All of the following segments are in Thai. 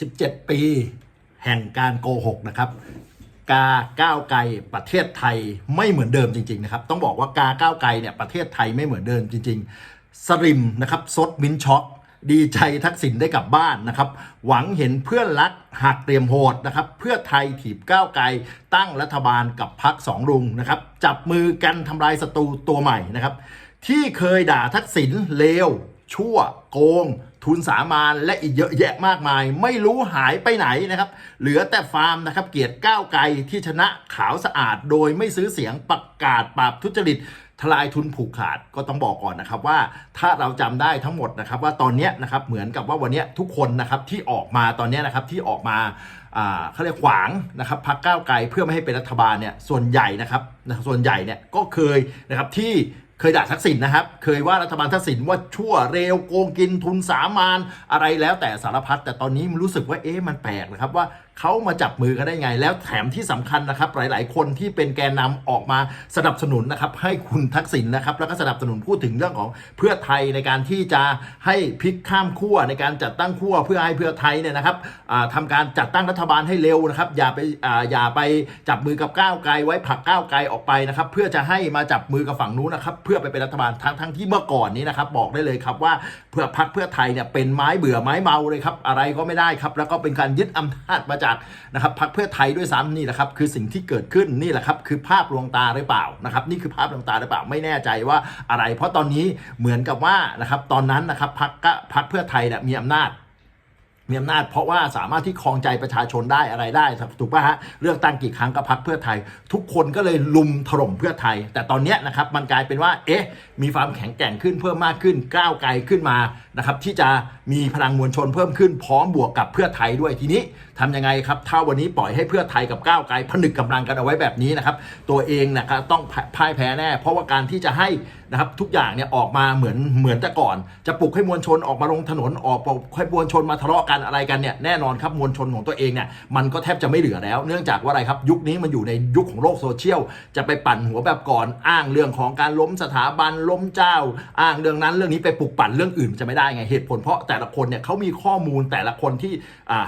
17 ปี แห่งการโกหกนะครับ กาก้าวไกลประเทศไทยไม่เหมือนเดิมจริงๆนะครับ ต้องบอกว่ากาก้าวไกลเนี่ยประเทศไทยไม่เหมือนเดิมจริง ๆ สริมนะครับซดมินช็อกดีใจทักษิณได้กลับบ้านนะครับ หวังเห็นเพื่อนรักหักเตรียมโหดนะครับ เพื่อไทยถีบก้าวไกล ตั้งรัฐบาลกับพักสองลุงนะครับ จับมือกันทำลายศัตรูตัวใหม่นะครับ ที่เคยด่าทักษิณเลว ชั่ว โกง ทุนสามานและอีกเยอะแยะมากมาย ไม่รู้หายไปไหนนะครับ เหลือแต่ฟาร์มนะครับ เกียรติก้าวไกลที่ชนะขาวสะอาด โดยไม่ซื้อเสียงประกาศปราบทุจริตทลายทุนผูกขาดก็ต้องบอกก่อนนะครับว่าถ้าเราจำได้ทั้งหมดนะครับว่าตอนนี้นะครับเหมือนกับว่าวันนี้ทุกคนนะครับที่ออกมาตอนนี้นะครับที่ออกมาเขาเรียกขวางนะครับพักก้าวไกลเพื่อไม่ให้เป็นรัฐบาลเนี่ยส่วนใหญ่นะครับส่วนใหญ่เนี่ยก็เคยนะครับที่ เคยด่าทักษิณนะครับ เคยว่ารัฐบาลทักษิณว่าชั่วเร็วโกงกินทุนสามานอะไรแล้วแต่สารพัดแต่ตอนนี้มันรู้สึกว่าเอ๊ะมันแปลกนะครับว่าเขามาจับมือกันได้ไง แล้วแถมที่สำคัญนะครับ หลาย ๆ คนที่เป็นแกนนำออกมาสนับสนุนนะครับ ให้คุณทักษิณนะครับ แล้วก็สนับสนุนพูดถึงเรื่องของเพื่อไทยในการที่จะให้พลิกข้ามขั้วในการจัดตั้งขั้วเพื่อให้เพื่อไทยเนี่ยนะครับทำการจัดตั้งรัฐบาลให้เร็วนะครับ อย่าไปอาอย่าไปจับมือกับก้าวไกล ไว้ผลักก้าวไกลออกไปนะครับ เพื่อจะให้มาจับมือกับฝั่งนู้นนะครับ เพื่อไปเป็นรัฐบาลทั้งทั้งที่เมื่อก่อนนี้นะครับ บอกได้เลยครับว่าเพื่อพักเพื่อไทยเนี่ยเป็นไม้เบื่อไม้เมาเลยครับ อะไรก็ไม่ได้ครับ แล้วก็เป็นการยึดอำนาจมาจากนะครับพักเพื่อไทยด้วยซ้ำนี่แหละครับคือสิ่งที่เกิดขึ้นนี่แหละครับคือภาพลวงตาหรือเปล่านะครับนี่คือภาพลวงตาหรือเปล่าไม่แน่ใจว่าอะไร เพราะตอนนี้เหมือนกับว่านะครับตอนนั้นนะครับพักก็พักเพื่อไทยเนี่ยมีอำนาจ มีอำนาจเพราะว่าสามารถที่ครองใจประชาชนได้อะไรได้ถูกป่ะฮะเลือกตั้งกี่ครั้งก็พักเพื่อไทย ทุกคนก็เลยลุมถล่มเพื่อไทย แต่ตอนนี้นะครับมันกลายเป็นว่าเอ๊ะมีความแข็งแกร่งขึ้นเพิ่มมากขึ้นก้าวไกลขึ้นมานะครับที่จะมีพลังมวลชนเพิ่มขึ้นพร้อมบวกกับเพื่อไทยด้วยทีนี้ทำยังไงครับถ้าวันนี้ปล่อยให้เพื่อไทยกับก้าวไกลผนึกกำลังกันเอาไว้แบบนี้นะครับตัวเองนะครับต้องพ่ายแพ้แน่ เพราะว่าการที่จะให้ นะครับทุกอย่างเนี่ยออกมาเหมือนเหมือนแต่ก่อน จะปลุกให้มวลชนออกมาลงถนนออกปลุกให้มวลชนมาทะเลาะกันอะไรกันเนี่ยแน่นอนครับมวลชนของตัวเองเนี่ยมันก็แทบจะไม่เหลือแล้ว เนื่องจากว่าอะไรครับยุคนี้มันอยู่ในยุคของโลกโซเชียลจะไปปั่นหัวแบบก่อนอ้างเรื่องของการล้มสถาบันล้มเจ้า อ้างเรื่องนั้นเรื่องนี้ไปปลุกปั่นเรื่องอื่นจะไม่ได้ไงเหตุผลเพราะแต่ละคนเนี่ยเขามีข้อมูลแต่ละคนที่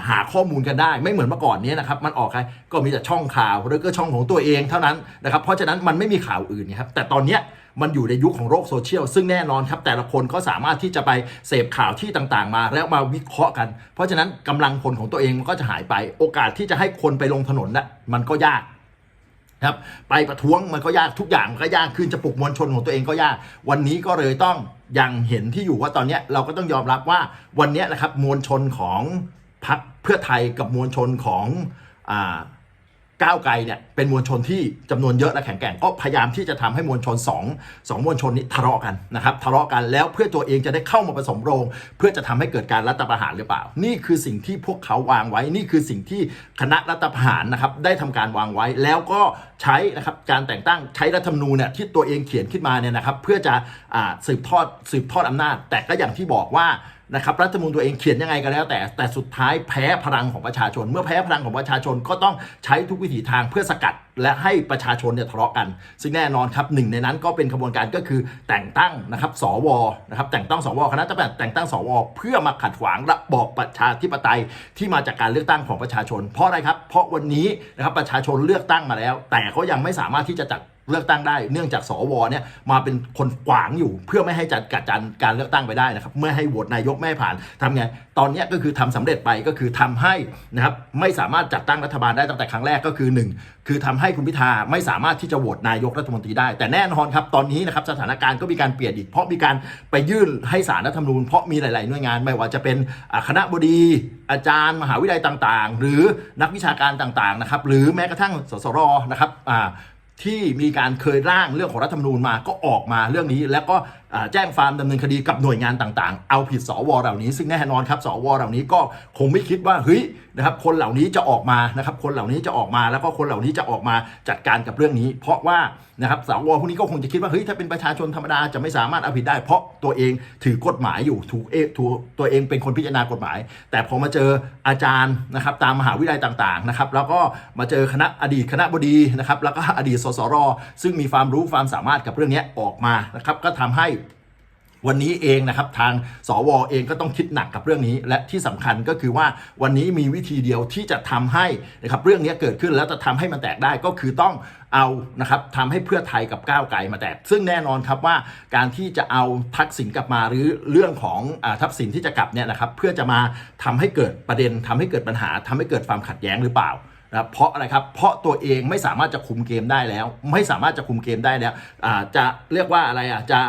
หาข้อมูลกันได้ ไม่เหมือนเมื่อก่อนนี้นะครับมันออกใครก็มีแต่ช่องข่าวหรือก็ช่องของตัวเองเท่านั้นนะครับเพราะฉะนั้นมันไม่มีข่าวอื่นนะครับแต่ตอนเนี้ย มันอยู่ในยุคของโลกโซเชียลซึ่งแน่นอนครับแต่ละคนก็สามารถที่จะไปเสพข่าวที่ต่างๆ มา แล้วมาวิเคราะห์กัน เพราะฉะนั้นกำลังพลของตัวเองมันก็จะหายไป โอกาสที่จะให้คนไปลงถนนนะ่ะมันก็ยากครับไปประท้วงมันก็ยากทุกอย่างมันก็ยากขึ้นจะปลุกมวลชนของตัวเองก็ยาก วันนี้ก็เลยต้องยังเห็นที่อยู่ว่าตอนนี้เราก็ต้องยอมรับว่าวันนี้นะครับมวลชนของพรรคเพื่อไทยกับมวลชนของอ่า ก้าวไกลเนี่ยเป็นมวลชนที่จำนวนเยอะและแข็งแกร่งก็พยายามที่จะทำให้มวลชน2 2มวลชนนี้ทะเลาะกันนะครับทะเลาะกันแล้วเพื่อตัวเองจะได้เข้ามาผสมโรง เพื่อจะทำให้เกิดการรัฐประหารหรือเปล่า นี่คือสิ่งที่พวกเขาวางไว้ นี่คือสิ่งที่คณะรัฐประหารนะครับได้ทำการวางไว้แล้วก็ใช้นะครับการแต่งตั้งใช้รัฐธรรมนูญเนี่ยที่ตัวเองเขียนขึ้นมาเนี่ยนะครับเพื่อจะอ่าสืบทอดสืบทอดอำนาจ แต่ก็อย่างที่บอกว่า นะครับรัฐธรรมนูญตัวเองเขียนยังไงก็แล้วแต่ แต่สุดท้ายแพ้พลังของประชาชน เมื่อแพ้พลังของประชาชนก็ต้องใช้ทุกวิถีทางเพื่อสกัด และให้ประชาชนเนี่ยทะเลาะกัน ซึ่งแน่นอนครับหนึ่งในนั้นก็เป็นขบวนการก็คือแต่งตั้งนะครับสวนะครับแต่งตั้งสวคณะจะแต่งตั้งสวเพื่อมาขัดขวางระบอบประชาธิปไตยที่มาจากการเลือกตั้งของประชาชน เพราะอะไรครับ เพราะวันนี้นะครับประชาชนเลือกตั้งมาแล้ว แต่เขายังไม่สามารถที่จะจัด เลือกตั้งได้เนื่องจากสวเนี่ยมาเป็นคนขวางอยู่เพื่อไม่ให้จัดกัดจันการเลือกตั้งไปได้นะครับเมื่อให้โหวตนายกไม่ผ่านทำไงตอนนี้ก็คือทำสำเร็จไปก็คือทำให้นะครับไม่สามารถจัดตั้งรัฐบาลได้ตั้งแต่ครั้งแรกก็คือ 1 คือทำให้คุณพิธาไม่สามารถที่จะโหวตนายกรัฐมนตรีได้ แต่แน่นอนครับตอนนี้นะครับสถานการณ์ก็มีการเปลี่ยนอีกเพราะมีการไปยื่นให้สารรัฐธรรมนูญเพราะมีหลาย ๆ หน่วยงานไม่ว่าจะเป็นคณะบดีอาจารย์ มหาวิทยาลัยต่าง ๆ หรือนักวิชาการต่าง ๆ นะครับหรือแม้กระทั่งสสรนะครับอ่า ที่มีการเคยร่างเรื่องของรัฐธรรมนูญมาก็ออกมาเรื่องนี้ แล้วก็ แจ้งความดำเนินคดีกับหน่วยงานต่างๆ เอาผิดสวเหล่านี้ ซึ่งแน่นอนครับสวเหล่านี้ก็คงไม่คิดว่าเฮ้ยนะครับคนเหล่านี้จะออกมานะครับคนเหล่านี้จะออกมาแล้วก็คนเหล่านี้จะออกมาจัดการกับเรื่องนี้ เพราะว่านะครับสวพวกนี้ก็คงจะคิดว่าเฮ้ยถ้าเป็นประชาชนธรรมดาจะไม่สามารถเอาผิดได้ เพราะตัวเองถือกฎหมายอยู่ถูกเอถูกตัวเองเป็นคนพิจารณากฎหมาย แต่พอมาเจออาจารย์นะครับตามมหาวิทยาลัยต่างๆนะครับแล้วก็มาเจอคณะอดีตคณะบดีนะครับแล้วก็อดีตสสรซึ่งมีความรู้ความสามารถกับเรื่องนี้ออกมานะครับก็ทำให้ วันนี้เองนะครับทางสวเองก็ต้องคิดหนักกับเรื่องนี้ และที่สำคัญก็คือว่าวันนี้มีวิธีเดียวที่จะทำให้นะครับเรื่องนี้เกิดขึ้นแล้วจะทำให้มันแตกได้ก็คือต้องเอานะครับทำให้เพื่อไทยกับก้าวไกลมาแตก ซึ่งแน่นอนครับว่าการที่จะเอาทักษิณกลับมาหรือเรื่องของอทักษิณที่จะกลับเนี่ยนะครับเพื่อจะมาทำให้เกิดประเด็นทำให้เกิดปัญหาทำให้เกิดความขัดแย้งหรือเปล่านะเพราะอะไรครับ เพราะตัวเองไม่สามารถจะคุมเกมได้แล้ว ไม่สามารถจะคุมเกมได้แล้วจะเรียกว่าอะไรอะจะ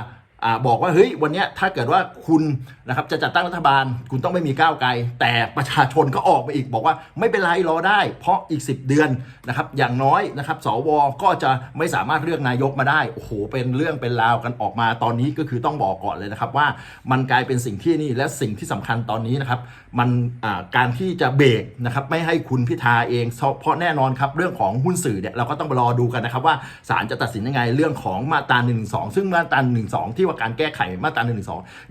บอกว่าเฮ้ยวันนี้ถ้าเกิดว่าคุณ นะครับจะจัดตั้งรัฐบาลคุณต้องไม่มีก้าวไกล แต่ประชาชนก็ออกมาอีกบอกว่าไม่เป็นไรรอได้ เพราะอีก 10 เดือนนะครับอย่างน้อยนะครับสวก็จะไม่สามารถเลือกนายกมาได้โอ้โหเป็นเรื่องเป็นราวกันออกมาตอนนี้ก็คือต้องบอกก่อนเลยนะครับว่ามันกลายเป็นสิ่งที่นี่และสิ่งที่สำคัญตอนนี้นะครับมันการที่จะเบรกนะครับไม่ให้คุณพิธาเอง เพราะแน่นอนครับเรื่องของหุ้นสื่อเนี่ยเราก็ต้องรอดูกันนะครับว่าศาลจะตัดสินยังไงเรื่องของมาตรา1นึซึ่งมาตรา1นึที่ว่าการแก้ไขมาตรา1นึ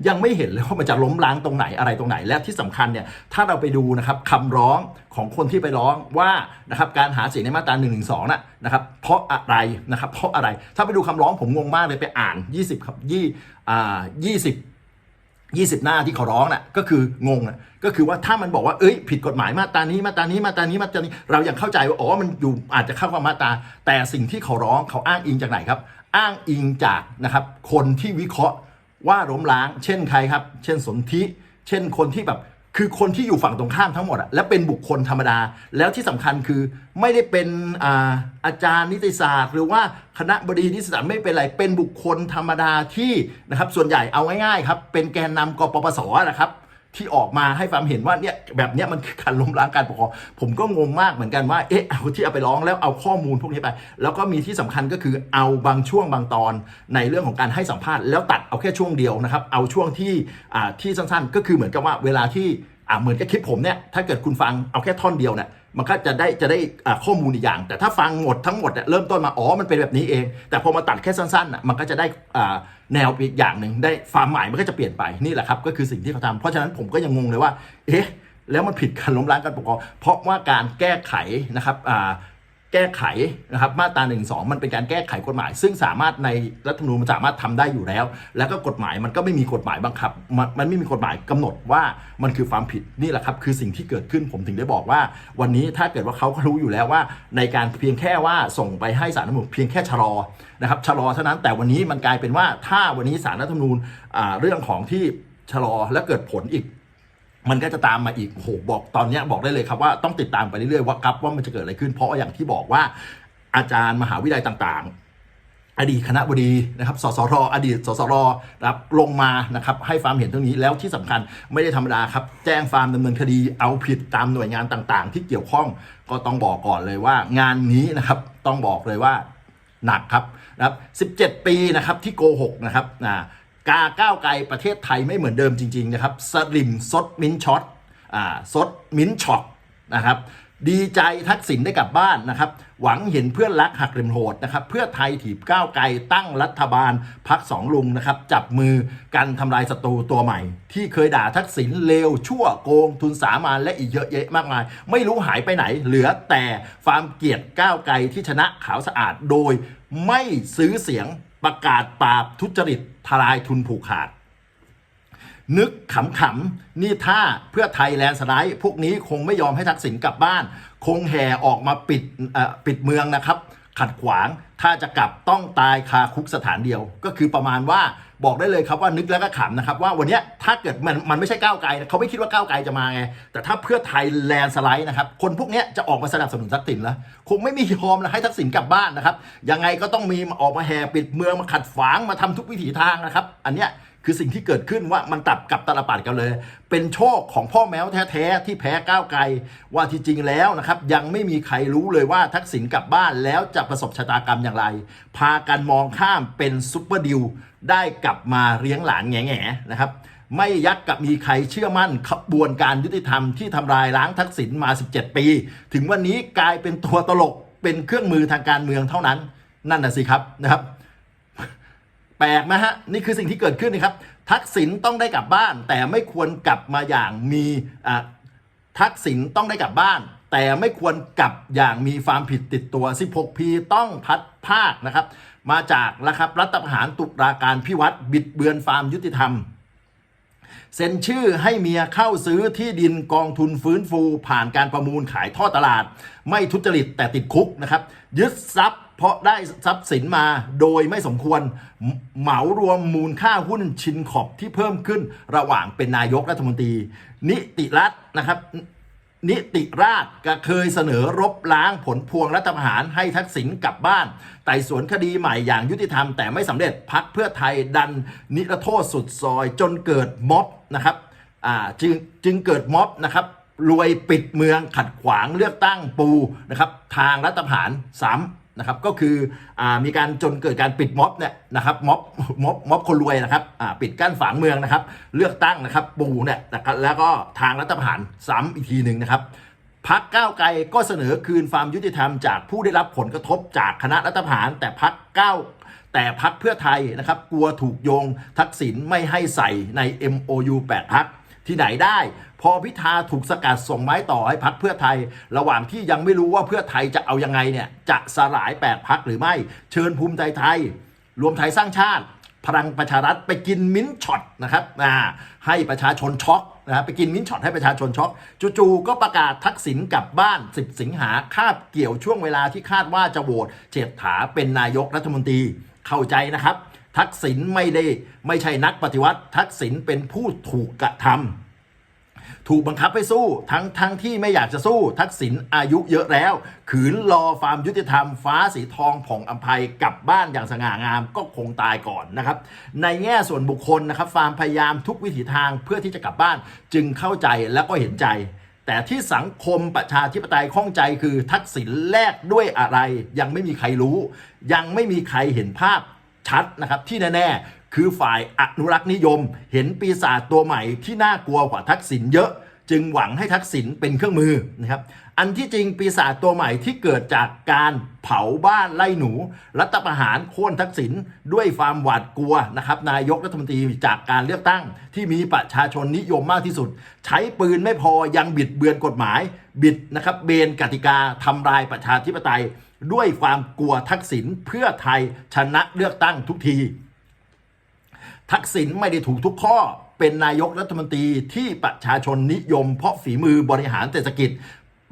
ยังไม่เห็นเลยว่ามันจะล้มล้างตรงไหนอะไรตรงไหน และที่สำคัญเนี่ยถ้าเราไปดูนะครับคำร้องของคนที่ไปร้องว่านะครับการหาเสียงในมาตรา1นึนะนะครับเพราะอะไรนะครับเพราะอะไรถ้าไปดูคำร้องผมงงมากเลยไปอ่าน 20ครับยี่อ่า20 20หน้าที่เขาร้องน่ะก็คืองงนะก็คือว่าถ้ามันบอกว่าเอ้ยผิดกฎหมายมาตรานี้มาตรานี้มาตรานี้มาตรานี้ เรายังเข้าใจว่าอ๋อมันอยู่อาจจะเข้ากับมาตราแต่สิ่งที่เขาร้องเขาอ้างอิงจากไหนครับ อ้างอิงจากนะครับคนที่วิเคราะห์ ว่าล้มล้าง เช่นใครครับ เช่นสนธิเช่นคนที่แบบคือคนที่อยู่ฝั่งตรงข้ามทั้งหมดอะและเป็นบุคคลธรรมดา แล้วที่สำคัญคือไม่ได้เป็นอาอาจารย์นิติศาสตร์ หรือว่าคณะบดีนิติศาสตร์ไม่เป็นไรเป็นบุคคลธรรมดาที่นะครับส่วนใหญ่เอาง่ายๆครับเป็นแกนนำกปปสนะครับ ที่ออกมาให้ความเห็นว่าเนี่ยแบบเนี้ยมันคือการล้มล้างการปกครองผมก็งงมากเหมือนกันว่าเอ๊ะเอาที่เอาไปร้องแล้วเอาข้อมูลพวกนี้ไป แล้วก็มีที่สำคัญก็คือเอาบางช่วงบางตอนในเรื่องของการให้สัมภาษณ์แล้วตัดเอาแค่ช่วงเดียวนะครับ เอาช่วงที่อ่าที่สั้นๆ ก็คือเหมือนกับว่าเวลาที่อ่าเหมือนกับคลิปผมเนี่ยถ้าเกิดคุณฟังเอาแค่ท่อนเดียวเนี่ย มันก็จะได้จะได้ข้อมูลอีกอย่าง แต่ถ้าฟังหมดทั้งหมดเริ่มต้นมาอ๋อมันเป็นแบบนี้เอง แต่พอมาตัดแค่สั้นๆมันก็จะได้แนวอีกอย่างหนึ่งได้ความหมายมันก็จะเปลี่ยนไปนี่แหละครับก็คือสิ่งที่เขาทำเพราะฉะนั้นผมก็ยังงงเลยว่า เอ๊ะแล้วมันผิดการล้มล้างการปกครองเพราะว่าการแก้ไขนะครับ แก้ไขนะครับมาตรา1นึมันเป็นการแก้ไขกฎหมาย ซึ่งสามารถในรัฐธรรมนูญมันสามารถทำได้อยู่แล้ว แล้วก็กฎหมายมันก็ไม่มีกฎหมายบังคับ มันมันไม่มีกฎหมายกำหนดว่ามันคือความผิดนี่แหละครับคือสิ่งที่เกิดขึ้นผมถึงได้บอกว่า วันนี้ถ้าเกิดว่าเขาก็รู้อยู่แล้วว่า ในการเพียงแค่ว่าส่งไปให้สารรัฐธรรมนูญเพียงแค่ชะลอนะครับชะลอเท่านั้นแต่วันนี้มันกลายเป็นว่าถ้าวันนี้สารรัฐธรรมนูญอ่าเรื่องของที่ชะลอและเกิดผลอีก มันก็จะตามมาอีกโหบอกตอนนี้บอกได้เลยครับว่าต้องติดตามไปเรื่อยๆว่าครับว่ามันจะเกิดอะไรขึ้น เพราะอย่างที่บอกว่าอาจารย์มหาวิทยาลัยต่างๆ อดีตคณะบดีนะครับสสรอดีตสสรรับลงมานะครับให้ความเห็นตรงนี้แล้วที่สำคัญไม่ได้ธรรมดาครับ แจ้งความดำเนินคดีเอาผิดตามหน่วยงานต่างๆ ที่เกี่ยวข้องก็ต้องบอกก่อนเลยว่า งานนี้นะครับต้องบอกเลยว่าหนักครับนะครับ 17 ปีนะครับที่โกหกนะครับอ่า กาก้าวไกลประเทศไทยไม่เหมือนเดิมจริง ๆ นะครับ สลิมซดมิ้นช็อตอ่าซดมิ้นช็อตนะครับดีใจทักษิณได้กลับบ้านนะครับ หวังเห็นเพื่อนรักหักเหลี่ยมโหดนะครับ เพื่อไทยถีบก้าวไกลตั้งรัฐบาลพักสองลุงนะครับ จับมือกันทำลายศัตรูตัวใหม่ ที่เคยด่าทักษิณเลวชั่วโกงทุนสามานและอีกเยอะแยะมากมาย ไม่รู้หายไปไหน เหลือแต่ความเกลียดก้าวไกลที่ชนะขาวสะอาดโดยไม่ซื้อเสียง ประกาศปราบทุจริตทลายทุนผูกขาด นึกขำๆนี่ถ้าเพื่อไทยแลนด์สไลด์พวกนี้คงไม่ยอมให้ทักษิณกลับบ้าน คงแห่ออกมาปิดปิดเมืองนะครับ ขัดขวาง ถ้าจะกลับต้องตายคาคุกสถานเดียว ก็คือประมาณว่าบอกได้เลยครับว่านึกแล้วก็ขำนะครับ ว่าวันนี้ถ้าเกิดมันมันไม่ใช่ก้าวไกลเขาไม่คิดว่าก้าวไกลจะมาไง แต่ถ้าเพื่อไทยแลนด์สไลด์นะครับ คนพวกนี้จะออกมาสนับสนุนทักษิณแล้วคงไม่มียอมนะให้ทักษิณกลับบ้านนะครับ ยังไงก็ต้องมีออกมาแห่ปิดเมืองมาขัดฝางมาทำทุกวิถีทางนะครับ อันเนี้ย คือสิ่งที่เกิดขึ้นว่ามันตับกับตาลปัดกันเลย เป็นโชคของพ่อแมวแท้ๆที่แพ้ก้าวไกล ว่าที่จริงแล้วนะครับ ยังไม่มีใครรู้เลยว่าทักษิณกลับบ้านแล้วจะประสบชะตากรรมอย่างไร พากันมองข้ามเป็นซุปเปอร์ดิวได้กลับมาเลี้ยงหลานแง่ๆนะครับไม่ยักกับมีใครเชื่อมั่นขบวนการยุติธรรมที่ทำลายล้างทักษิณมา 17 ปี ถึงวันนี้กลายเป็นตัวตลกเป็นเครื่องมือทางการเมืองเท่านั้น นั่นน่ะสิครับนะครับ แปลกนะฮะ นี่คือสิ่งที่เกิดขึ้นนะครับ ทักษิณต้องได้กลับบ้าน แต่ไม่ควรกลับมาอย่างมีทักษิณต้องได้กลับบ้าน แต่ไม่ควรกลับอย่างมีความผิดติดตัว 16พีต้องพัดภาคนะครับ มาจากนะครับรัฐประหารตุลาการพิวัตรบิดเบือนความยุติธรรมเซ็นชื่อให้เมียเข้าซื้อที่ดินกองทุนฟื้นฟู ผ่านการประมูลขายท่อตลาด ไม่ทุจริตแต่ติดคุกนะครับ ยึดทรัพย์ เพราะได้ทรัพย์สินมาโดยไม่สมควรเหมารวมมูลค่าหุ้นชินขอบที่เพิ่มขึ้นระหว่างเป็นนายกรัฐมนตรี นิติรัฐนะครับนิติราชก็เคยเสนอรบล้างผลพวงรัฐประหารให้ทักษิณกลับบ้าน ไต่สวนคดีใหม่อย่างยุติธรรมแต่ไม่สำเร็จพักเพื่อไทยดันนิรโทษสุดซอยจนเกิดม็อบนะครับจึงจึงเกิดม็อบนะครับรวยปิดเมืองขัดขวางเลือกตั้งปูนะครับทางรัฐประหารซ้ำ นะครับก็คืออมีการจนเกิดการปิดม็อบเนี่ยนะครับม็อบม็อบม็อบคนรวยนะครับปิดกั้นฝางเมืองนะครับ เลือกตั้งนะครับปูเนี่ยนะครับแล้วก็ทางรัฐประหารซ้ำอีกทีหนึ่งนะครับพักก้าวไกลก็เสนอคืนความยุติธรรมจากผู้ได้รับผลกระทบจากคณะรัฐประหาร แต่พักก้าวแต่พักเพื่อไทยนะครับ กลัวถูกโยงทักษิณไม่ให้ใส่ใน MOU 8พักที่ไหนได้ อพิธาถูกสกัดส่งไม้ต่อให้พักเพื่อไทย ระหว่างที่ยังไม่รู้ว่าเพื่อไทยจะเอายังไงเนี่ยจะสลาย 8 พักหรือไม่ เชิญภูมิใจไทย รวมไทยสร้างชาติ พลังประชารัฐไปกินมิ้นช็อตนะครับอ่าให้ประชาชนช็อกนะไปกินมิ้นช็อตให้ประชาชนช็อกจู่ๆก็ประกาศทักษิณกลับบ้าน 10 สิงหาคาบเกี่ยวช่วงเวลาที่คาดว่าจะโหวตเฉดถาเป็นนายกรัฐมนตรีเข้าใจนะครับ ทักษิณไม่ได้ไม่ใช่นักปฏิวัติ ทักษิณเป็นผู้ถูกกระทำ ถูกบังคับให้สู้ทั้งทั้งที่ไม่อยากจะสู้ ทักษิณอายุเยอะแล้ว ขืนรอความยุติธรรม ฟ้าสีทองผ่องอัมภัยกลับบ้านอย่างสง่างามก็คงตายก่อนนะครับ ในแง่ส่วนบุคคลนะครับความพยายามทุกวิถีทางเพื่อที่จะกลับบ้าน จึงเข้าใจและก็เห็นใจ แต่ที่สังคมประชาธิปไตยข้องใจคือทักษิณแลกด้วยอะไร ยังไม่มีใครรู้ ยังไม่มีใครเห็นภาพชัดนะครับที่แน่ๆ คือฝ่ายอนุรักษ์นิยม เห็นปีศาจตัวใหม่ที่น่ากลัวกว่าทักษิณเยอะ จึงหวังให้ทักษิณเป็นเครื่องมือนะครับอันที่จริงปีศาจตัวใหม่ที่เกิดจากการเผาบ้านไล่หนู รัฐประหารโค่นทักษิณด้วยความหวาดกลัวนะครับนายกรัฐมนตรีจากการเลือกตั้ง ที่มีประชาชนนิยมมากที่สุด ใช้ปืนไม่พอยังบิดเบือนกฎหมาย บิดนะครับเบนกติกาทำลายประชาธิปไตย ด้วยความกลัวทักษิณเพื่อไทยชนะเลือกตั้งทุกที ทักษิณไม่ได้ถูกทุกข้อเป็นนายกรัฐมนตรีที่ประชาชนนิยม เพราะฝีมือบริหารเศรษฐกิจ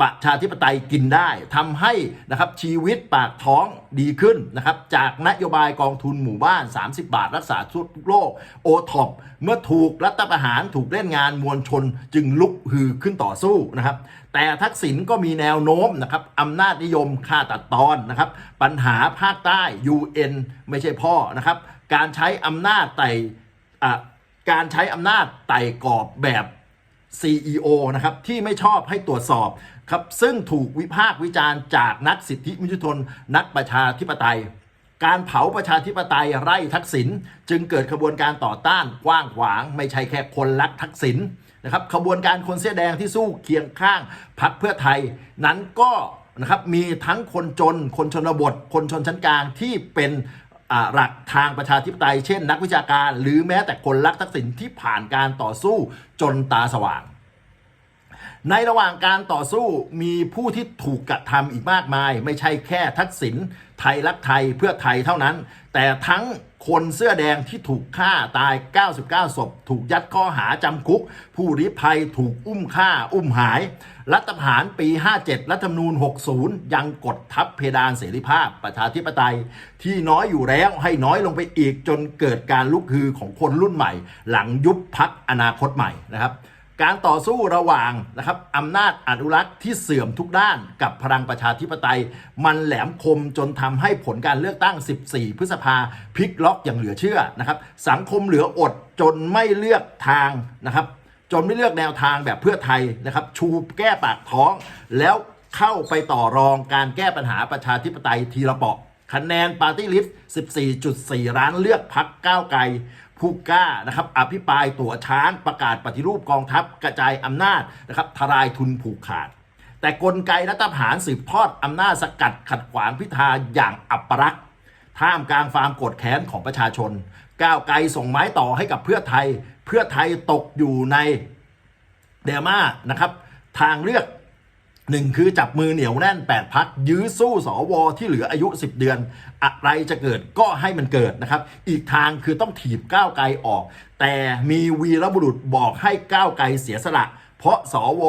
ประชาธิปไตยกินได้ทำให้นะครับชีวิตปากท้องดีขึ้นนะครับจากนโยบายกองทุนหมู่บ้าน 30 บาท รักษาทุกโรคโอท็อปเมื่อถูกรัฐประหารถูกเล่นงานมวลชนจึงลุกฮือขึ้นต่อสู้นะครับแต่ทักษิณก็มีแนวโน้มนะครับอำนาจนิยมฆ่าตัดตอนนะครับปัญหาภาคใต้ UN ไม่ใช่พ่อนะครับ การใช้อำนาจไต่การใช้อำนาจไต่กรอบแบบ CEO นะครับที่ไม่ชอบให้ตรวจสอบครับซึ่งถูกวิพากษ์วิจารณ์จากนักสิทธิมนุษยชน นักประชาธิปไตย การเผาประชาธิปไตยไร่ทักษิณจึงเกิดขบวนการต่อต้านกว้างขวาง ไม่ใช่แค่คนรักทักษิณนะครับขบวนการคนเสื้อแดงที่สู้เคียงข้างพรรคเพื่อไทย นั้นก็นะครับมีทั้งคนจน คนชนบท คนชนชั้นกลางที่เป็น หลักทางประชาธิปไตย เช่นนักวิชาการ หรือแม้แต่คนรักทักษิณที่ผ่านการต่อสู้จนตาสว่าง ในระหว่างการต่อสู้มีผู้ที่ถูกกระทำอีกมากมาย ไม่ใช่แค่ทักษิณไทยรักไทยเพื่อไทยเท่านั้น แต่ทั้งคนเสื้อแดงที่ถูกฆ่าตาย 99 ศพ ถูกยัดข้อหาจำคุก ผู้ริภัยถูกอุ้มฆ่า อุ้มหาย รัฐประหารปี 57 รัฐธรรมนูญ 60 ยังกดทับเพดานเสรีภาพประชาธิปไตย ที่น้อยอยู่แล้วให้น้อยลงไปอีกจนเกิดการลุกฮือของคนรุ่นใหม่ หลังยุบพักอนาคตใหม่นะครับ การต่อสู้ระหว่างนะครับอำนาจอนุรักษ์ที่เสื่อมทุกด้านกับพลังประชาธิปไตย มันแหลมคมจนทำให้ผลการเลือกตั้ง 14 พฤษภาพลิกล็อกอย่างเหลือเชื่อนะครับ สังคมเหลืออดจนไม่เลือกทางนะครับ จนไม่เลือกแนวทางแบบเพื่อไทยนะครับ ชูแก้ปากท้อง แล้วเข้าไปต่อรองการแก้ปัญหาประชาธิปไตยทีละเปาะคะแนนปาร์ตี้ลิสต์14.4 ล้านเลือกพักก้าวไกล ผู้กล้านะครับอภิปรายตัวช้างประกาศปฏิรูปกองทัพกระจายอำนาจนะครับทลายทุนผูกขาด แต่กลไกรัฐประหารสืบทอดอำนาจสกัดขัดขวางพิธาอย่างอัปรักษ์ท่ามกลางความโกดแค้นของประชาชน ก้าวไกลส่งไม้ต่อให้กับเพื่อไทย เพื่อไทยตกอยู่ในเดม่านะครับ ทางเลือก หนึ่งคือจับมือเหนียวแน่น 8 พักยื้อสู้สวที่เหลืออายุ 10 เดือน อะไรจะเกิดก็ให้มันเกิดนะครับ อีกทางคือต้องถีบก้าวไกลออก แต่มีวีรบุรุษบอกให้ก้าวไกลเสียสละเพราะสว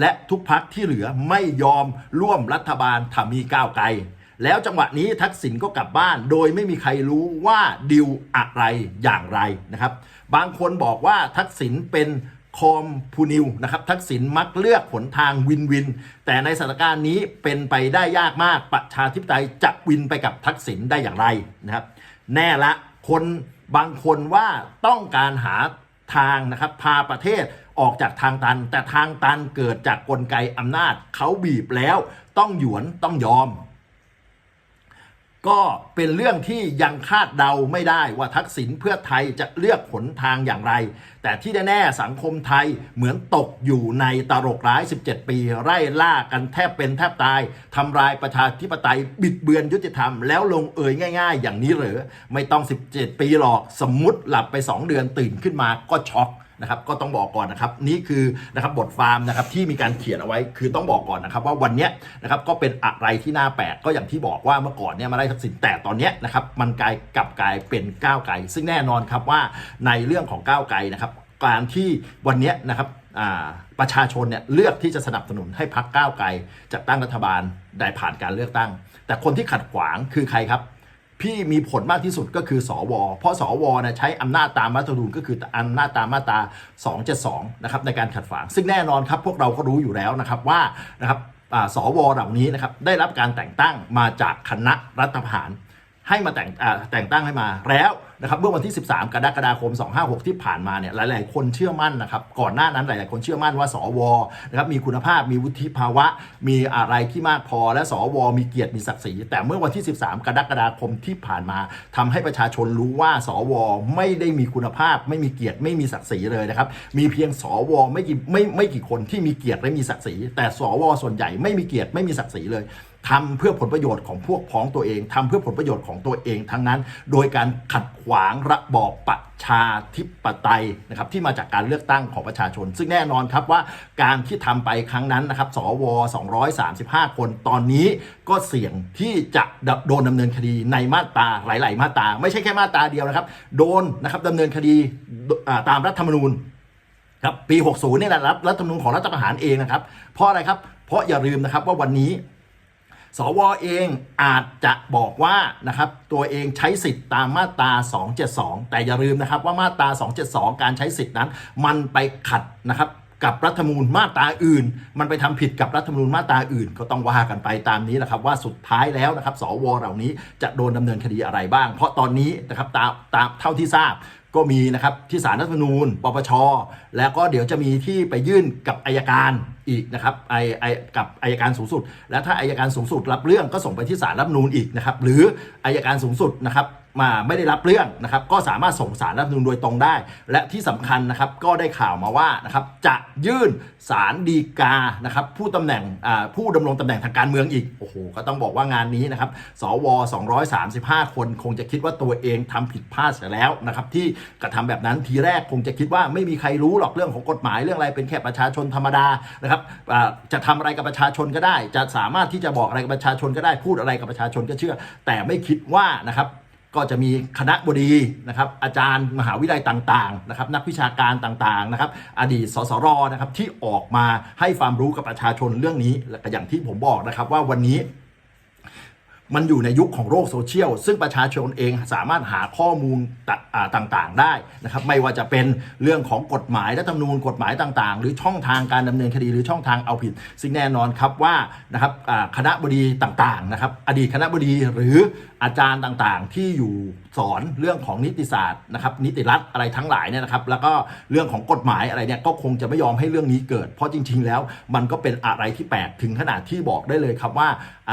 และทุกพักที่เหลือไม่ยอมร่วมรัฐบาลถ้ามีก้าวไกล แล้วจังหวะนี้ทักษิณก็กลับบ้าน โดยไม่มีใครรู้ว่าดิวอะไรอย่างไรนะครับ บางคนบอกว่าทักษิณเป็น คอมพูนิวนะครับทักษิณมักเลือกหนทางวินวิน แต่ในสถานการณ์นี้เป็นไปได้ยากมากประชาธิปไตยจะวินไปกับทักษิณได้อย่างไรนะครับแน่ละคนบางคนว่าต้องการหาทางนะครับพาประเทศออกจากทางตัน แต่ทางตันเกิดจากกลไกอำนาจเขาบีบแล้ว ต้องหยวนต้องยอม ก็เป็นเรื่องที่ยังคาดเดาไม่ได้ว่าทักษิณเพื่อไทยจะเลือกหนทางอย่างไร แต่ที่แน่ๆสังคมไทยเหมือนตกอยู่ในตลกร้าย 17 ปี ไล่ล่ากันแทบเป็นแทบตายทำลายประชาธิปไตยบิดเบือนยุติธรรมแล้วลงเอยง่ายๆ อย่างนี้หรือ ไม่ต้อง 17 ปีหรอกสมมุติหลับไป 2 เดือนตื่นขึ้นมาก็ช็อก นะครับก็ต้องบอกก่อนนะครับนี่คือนะครับบทฟาร์มนะครับที่มีการเขียนเอาไว้คือต้องบอกก่อนนะครับว่าวันนี้นะครับก็เป็นอะไรที่น่าแปลกก็อย่างที่บอกว่าเมื่อก่อนเนี่ยมาได้ทักษิณแต่ตอนนี้นะครับมันกลายกลับกลายเป็นก้าวไกลซึ่งแน่นอนครับว่าในเรื่องของก้าวไกลนะครับการที่วันนี้นะครับประชาชนเนี่ยเลือกที่จะสนับสนุนให้พักก้าวไกลจัดตั้งรัฐบาลได้ผ่านการเลือกตั้ง แต่คนที่ขัดขวางคือใครครับ ที่มีผลมากที่สุดก็คือสว เพราะสวนะใช้อำนาจตามรัฐธรรมนูญก็คืออำนาจตามมาตรา 272 นะครับในการขัดฝาง ซึ่งแน่นอนครับพวกเราก็รู้อยู่แล้วนะครับว่านะครับอ่าสวเหล่านี้นะครับได้รับการแต่งตั้งมาจากคณะรัฐประหารให้มาแต่งแต่งตั้งให้มาแล้ว นะครับเมื่อวันที่ 13 กรกฎาคม 256 ที่ผ่านมาเนี่ยหลาย ๆ คนเชื่อมั่นนะครับก่อนหน้านั้นหลาย ๆ คนเชื่อมั่นว่าสวนะครับมีคุณภาพมีวุฒิภาวะ มีอะไรที่มากพอและสวมีเกียรติมีศักดิ์ศรีแต่เมื่อวันที่ 13 กรกฎาคมที่ผ่านมาทำให้ประชาชนรู้ว่า สวไม่ได้มีคุณภาพ ไม่มีเกียรติไม่มีศักดิ์ศรีเลยนะครับมีเพียงสวไม่กี่ไม่ไม่กี่คนที่มีเกียรติและมีศักดิ์ศรีแต่สวส่วนใหญ่ไม่มีเกียรติไม่มีศักดิ์ศรีเลย ทำเพื่อผลประโยชน์ของพวกพ้องตัวเองทำเพื่อผลประโยชน์ของตัวเองทั้งนั้น โดยการขัดขวางระบอบประชาธิปไตยนะครับที่มาจากการเลือกตั้งของประชาชน ซึ่งแน่นอนครับว่าการที่ทำไปครั้งนั้นนะครับ สว 235 คนตอนนี้ก็เสี่ยงที่จะโดนดำเนินคดีในมาตราหลาย ๆ มาตราไม่ใช่แค่มาตราเดียวนะครับ โดนนะครับดำเนินคดีตามรัฐธรรมนูญครับปี 60เนี่ยนะครับรัฐธรรมนูญของรัฐประหารเองนะครับ เพราะอะไรครับ เพราะอย่าลืมนะครับว่าวันนี้ สวเองอาจจะบอกว่านะครับตัวเองใช้สิทธิ์ตามมาตรา 272 แต่อย่าลืมนะครับว่ามาตรา 272 การใช้สิทธินั้น มันไปขัดนะครับกับรัฐธรรมนูญมาตราอื่น มันไปทำผิดกับรัฐธรรมนูญมาตราอื่น ก็ต้องว่ากันไปตามนี้แหละครับว่าสุดท้ายแล้วนะครับสวเหล่านี้จะโดนดำเนินคดีอะไรบ้าง เพราะตอนนี้นะครับตามตามเท่าที่ทราบก็มีนะครับที่สารรัฐธรรมนูญ ปปช แล้วก็เดี๋ยวจะมีที่ไปยื่นกับอายการอีกนะครับไอไอกับอายการสูงสุด แล้วถ้าอายการสูงสุดรับเรื่องก็ส่งไปที่สารรัฐธรรมนูญอีกนะครับหรืออายการสูงสุดนะครับมาไม่ได้รับเรื่องนะครับก็สามารถส่งสารรัฐธรรมนูญโดยตรงได้ และที่สำคัญนะครับก็ได้ข่าวมาว่านะครับจะยื่นสารดีกานะครับผู้ตำแหน่งผู้ดำรงตำแหน่งทางการเมืองอีกโอ้โหก็ต้องบอกว่างานนี้นะครับสว 235 คนคงจะคิดว่าตัวเองทำผิดพลาดเสียแล้วนะครับที่กระทำแบบนั้นทีแรกคงจะคิดว่าไม่มีใครรู้หรอกเรื่องของกฎหมายเรื่องอะไรเป็นแค่ประชาชนธรรมดานะครับครับจะทำอะไรกับประชาชนก็ได้ จะสามารถที่จะบอกอะไรกับประชาชนก็ได้พูดอะไรกับประชาชนก็เชื่อ แต่ไม่คิดว่านะครับก็จะมีคณะบดีนะครับอาจารย์มหาวิทยาลัยต่างๆนะครับนักวิชาการต่างๆนะครับอดีตสสรนะครับที่ออกมาให้ความรู้กับประชาชนเรื่องนี้และอย่างที่ผมบอกนะครับว่าวันนี้ มันอยู่ในยุคของโลกโซเชียล ซึ่งประชาชนเองสามารถหาข้อมูลต่างๆ ได้นะครับไม่ว่าจะเป็นเรื่องของกฎหมายรัฐธรรมนูญกฎหมายต่างๆ หรือช่องทางการดำเนินคดีหรือช่องทางเอาผิด ซึ่งแน่นอนครับว่านะครับคณะบดีต่างๆนะครับอดีตคณะบดีหรืออาจารย์ต่างๆ ที่อยู่สอนเรื่องของนิติศาสตร์นะครับนิติรัฐอะไรทั้งหลายเนี่ยนะครับแล้วก็เรื่องของกฎหมายอะไรเนี่ยก็คงจะไม่ยอมให้เรื่องนี้เกิด เพราะจริง ๆ แล้วมันก็เป็นอะไรที่แปลกถึงขนาดที่บอกได้เลยครับว่าอ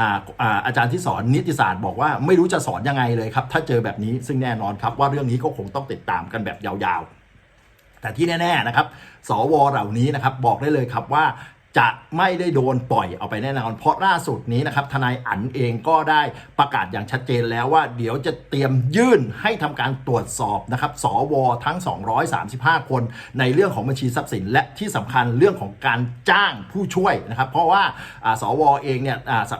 าอาจารย์ที่สอนนิติศาสตร์บอกว่าไม่รู้จะสอนยังไงเลยครับ ถ้าเจอแบบนี้ซึ่งแน่นอนครับว่าเรื่องนี้ก็คงต้องติดตามกันแบบยาวๆ แต่ที่แน่ๆนะครับ สวเหล่านี้นะครับบอกได้เลยครับว่า จะไม่ได้โดนปล่อยเอาไปแน่นอน เพราะล่าสุดนี้นะครับทนายอั๋นเองก็ได้ประกาศอย่างชัดเจนแล้วว่า เดี๋ยวจะเตรียมยื่นให้ทำการตรวจสอบนะครับสวทั้ง 235 คน ในเรื่องของบัญชีทรัพย์สิน และที่สำคัญเรื่องของการจ้างผู้ช่วยนะครับ เพราะว่าอ่าสวเองเนี่ย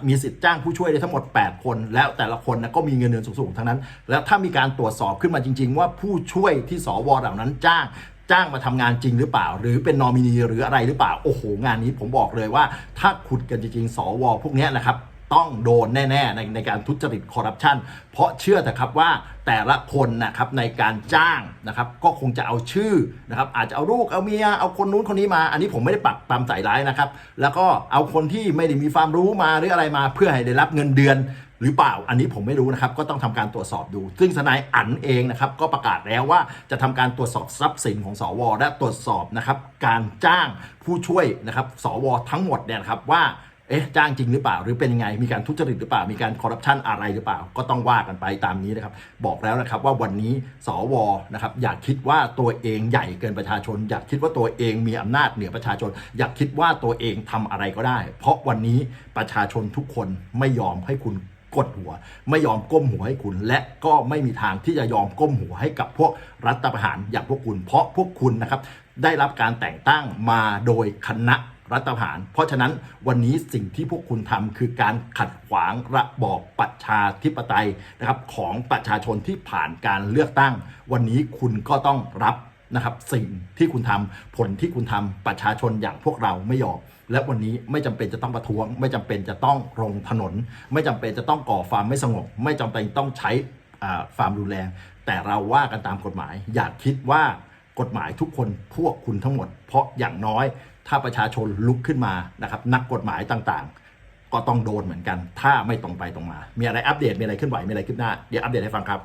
มีสิทธิ์จ้างผู้ช่วยได้ทั้งหมด 8 คน แล้วแต่ละคนนะก็มีเงินเดือนสูงๆทั้งนั้น แล้วถ้ามีการตรวจสอบขึ้นมาจริง ๆ ว่าผู้ช่วยที่สวเหล่านั้นจ้าง จ้างมาทำงานจริงหรือเปล่า หรือเป็นนอมินีหรืออะไรหรือเปล่า โอ้โห งานนี้ผมบอกเลยว่า ถ้าขุดกันจริงๆ สว พวกนี้นะครับต้องโดนแน่ ๆ ในในการทุจริตคอร์รัปชันเพราะเชื่อแต่ครับว่าแต่ละคนนะครับในการจ้างนะครับก็คงจะเอาชื่อนะครับอาจจะเอาลูกเอาเมียเอาคนนู้นคนนี้มา อันนี้ผมไม่ได้ปักปามใส่ร้ายนะครับ แล้วก็เอาคนที่ไม่ได้มีความรู้มาหรืออะไรมาเพื่อให้ได้รับเงินเดือน หรือเปล่าอันนี้ผมไม่รู้นะครับก็ต้องทำการตรวจสอบดู ซึ่งทนายอั๋นเองนะครับก็ประกาศแล้วว่าจะทำการตรวจสอบทรัพย์สินของสว และตรวจสอบนะครับการจ้างผู้ช่วยนะครับสว ทั้งหมดเนี่ยครับว่าเอ๊ะจ้างจริงหรือเปล่าหรือเป็นยังไง มีการทุจริตหรือเปล่ามีการคอร์รัปชันอะไรหรือเปล่า ก็ต้องว่ากันไปตามนี้นะครับบอกแล้วนะครับว่าวันนี้สวนะครับอยากคิดว่าตัวเองใหญ่เกินประชาชน อยากคิดว่าตัวเองมีอำนาจเหนือประชาชน อยากคิดว่าตัวเองทำอะไรก็ได้ เพราะวันนี้ประชาชนทุกคนไม่ยอมให้คุณ กดหัว ไม่ยอมก้มหัวให้คุณ และก็ไม่มีทางที่จะยอมก้มหัวให้กับพวกรัฐประหารอย่างพวกคุณ เพราะพวกคุณนะครับได้รับการแต่งตั้งมาโดยคณะรัฐประหาร เพราะฉะนั้นวันนี้สิ่งที่พวกคุณทำคือการขัดขวางระบอบประชาธิปไตยนะครับของประชาชนที่ผ่านการเลือกตั้ง วันนี้คุณก็ต้องรับ นะครับสิ่งที่คุณทำผลที่คุณทำประชาชนอย่างพวกเราไม่ยอมและวันนี้ไม่จำเป็นจะต้องประท้วง ไม่จำเป็นจะต้องลงถนน ไม่จำเป็นจะต้องก่อความไม่สงบ ไม่จำเป็นต้องใช้อ่าความรุนแรง แต่เราว่ากันตามกฎหมาย อย่าคิดว่ากฎหมายทุกคนพวกคุณทั้งหมด เพราะอย่างน้อยถ้าประชาชนลุกขึ้นมานะครับนักกฎหมายต่างๆ ก็ต้องโดนเหมือนกัน ถ้าไม่ตรงไปตรงมา มีอะไรอัปเดตมีอะไรขึ้นไหวมีอะไรขึ้นหน้าเดี๋ยวอัปเดตให้ฟังครับ